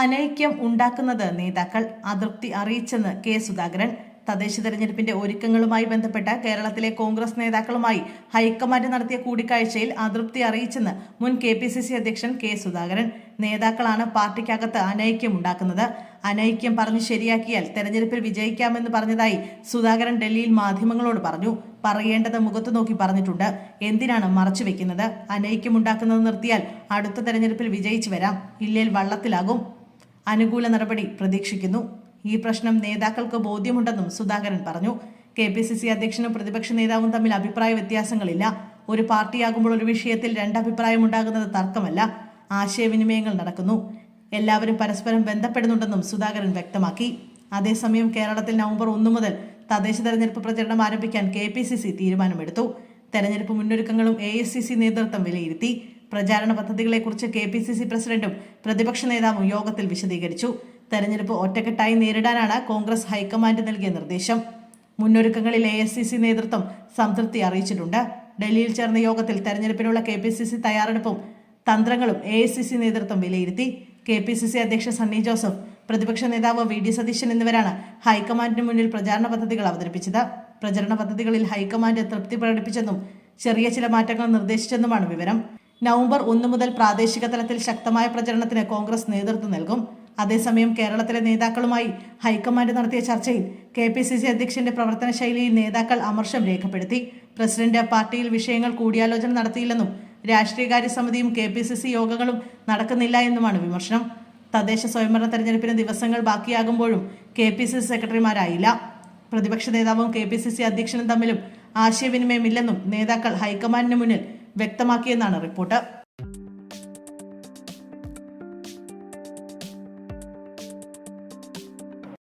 അനൈക്യം ഉണ്ടാക്കുന്നത് നേതാക്കൾ അതൃപ്തി അറിയിച്ചെന്ന് കെ സുധാകരൻ. തദ്ദേശ തെരഞ്ഞെടുപ്പിന്റെ ഒരുക്കങ്ങളുമായി ബന്ധപ്പെട്ട് കേരളത്തിലെ കോൺഗ്രസ് നേതാക്കളുമായി ഹൈക്കമാൻഡ് നടത്തിയ കൂടിക്കാഴ്ചയിൽ അതൃപ്തി അറിയിച്ചെന്ന് മുൻ കെ പി സി സി അധ്യക്ഷൻ കെ സുധാകരൻ. നേതാക്കളാണ് പാർട്ടിക്കകത്ത് അനൈക്യം ഉണ്ടാക്കുന്നത്. അനൈക്യം പറഞ്ഞ് ശരിയാക്കിയാൽ തെരഞ്ഞെടുപ്പിൽ വിജയിക്കാമെന്ന് പറഞ്ഞതായി സുധാകരൻ ഡൽഹിയിൽ മാധ്യമങ്ങളോട് പറഞ്ഞു. പറയേണ്ടത് മുഖത്തു നോക്കി പറഞ്ഞിട്ടുണ്ട്. എന്തിനാണ് മറച്ചു വെക്കുന്നത്? അനൈക്യം ഉണ്ടാക്കുന്നത് നിർത്തിയാൽ അടുത്ത തെരഞ്ഞെടുപ്പിൽ വിജയിച്ചു വരാം. ഇല്ലേൽ വള്ളത്തിലാകും. അനുകൂല നടപടി പ്രതീക്ഷിക്കുന്നു. ഈ പ്രശ്നം നേതാക്കൾക്ക് ബോധ്യമുണ്ടെന്നും സുധാകരൻ പറഞ്ഞു. കെ പി സി സി അധ്യക്ഷനും പ്രതിപക്ഷ നേതാവും തമ്മിൽ അഭിപ്രായ വ്യത്യാസങ്ങളില്ല. ഒരു പാർട്ടിയാകുമ്പോൾ ഒരു വിഷയത്തിൽ രണ്ടഭിപ്രായം ഉണ്ടാകുന്നത് തർക്കമല്ല. ആശയവിനിമയങ്ങൾ നടക്കുന്നു. എല്ലാവരും പരസ്പരം ബന്ധപ്പെടുന്നുണ്ടെന്നും സുധാകരൻ വ്യക്തമാക്കി. അതേസമയം കേരളത്തിൽ നവംബർ ഒന്ന് മുതൽ തദ്ദേശ തെരഞ്ഞെടുപ്പ് പ്രചരണം ആരംഭിക്കാൻ കെ പി സി സി തീരുമാനമെടുത്തു. തെരഞ്ഞെടുപ്പ് മുന്നൊരുക്കങ്ങളും എ എസ് സി സി നേതൃത്വം വിലയിരുത്തി. പ്രചാരണ പദ്ധതികളെക്കുറിച്ച് കെ പി സി സി പ്രസിഡന്റും പ്രതിപക്ഷ നേതാവും യോഗത്തിൽ വിശദീകരിച്ചു. തെരഞ്ഞെടുപ്പ് ഒറ്റക്കെട്ടായി നേരിടാനാണ് കോൺഗ്രസ് ഹൈക്കമാൻഡ് നൽകിയ നിർദ്ദേശം. മുന്നൊരുക്കങ്ങളിൽ എ എസ് സി സി നേതൃത്വം സംതൃപ്തി അറിയിച്ചിട്ടുണ്ട്. ഡൽഹിയിൽ ചേർന്ന യോഗത്തിൽ തെരഞ്ഞെടുപ്പിനുള്ള കെ പി സി സി തയ്യാറെടുപ്പും തന്ത്രങ്ങളും എ എസ് സി സി നേതൃത്വം വിലയിരുത്തി. കെ പി സി സി അധ്യക്ഷ സണ്ണി ജോസഫ് പ്രതിപക്ഷ നേതാവ് വി ഡി സതീശൻ എന്നിവരാണ് ഹൈക്കമാൻഡിന് മുന്നിൽ പ്രചാരണ പദ്ധതികൾ അവതരിപ്പിച്ചത്. പ്രചരണ പദ്ധതികളിൽ ഹൈക്കമാൻഡ് തൃപ്തി പ്രകടിപ്പിച്ചെന്നും ചെറിയ ചില മാറ്റങ്ങൾ നിർദ്ദേശിച്ചെന്നുമാണ് വിവരം. നവംബർ ഒന്ന് മുതൽ പ്രാദേശിക തലത്തിൽ ശക്തമായ പ്രചരണത്തിന് കോൺഗ്രസ് നേതൃത്വം നൽകും. അതേസമയം കേരളത്തിലെ നേതാക്കളുമായി ഹൈക്കമാൻഡ് നടത്തിയ ചർച്ചയിൽ കെ പി സി സി അധ്യക്ഷന്റെ പ്രവർത്തന ശൈലിയിൽ നേതാക്കൾ അമർഷം രേഖപ്പെടുത്തി. പ്രസിഡന്റ് പാർട്ടിയിൽ വിഷയങ്ങൾ കൂടിയാലോചന നടത്തിയില്ലെന്നും രാഷ്ട്രീയകാര്യ സമിതിയും കെ പി സി സി യോഗങ്ങളും നടക്കുന്നില്ല എന്നുമാണ് വിമർശനം. തദ്ദേശ സ്വയംഭരണ തെരഞ്ഞെടുപ്പിന് ദിവസങ്ങൾ ബാക്കിയാകുമ്പോഴും കെ പി സി സി സെക്രട്ടറിമാരായില്ല. പ്രതിപക്ഷ നേതാവും കെ പി സി സി അധ്യക്ഷനും തമ്മിലും ആശയവിനിമയമില്ലെന്നും നേതാക്കൾ ഹൈക്കമാൻഡിന് മുന്നിൽ വ്യക്തമാക്കിയെന്നാണ് റിപ്പോർട്ട്.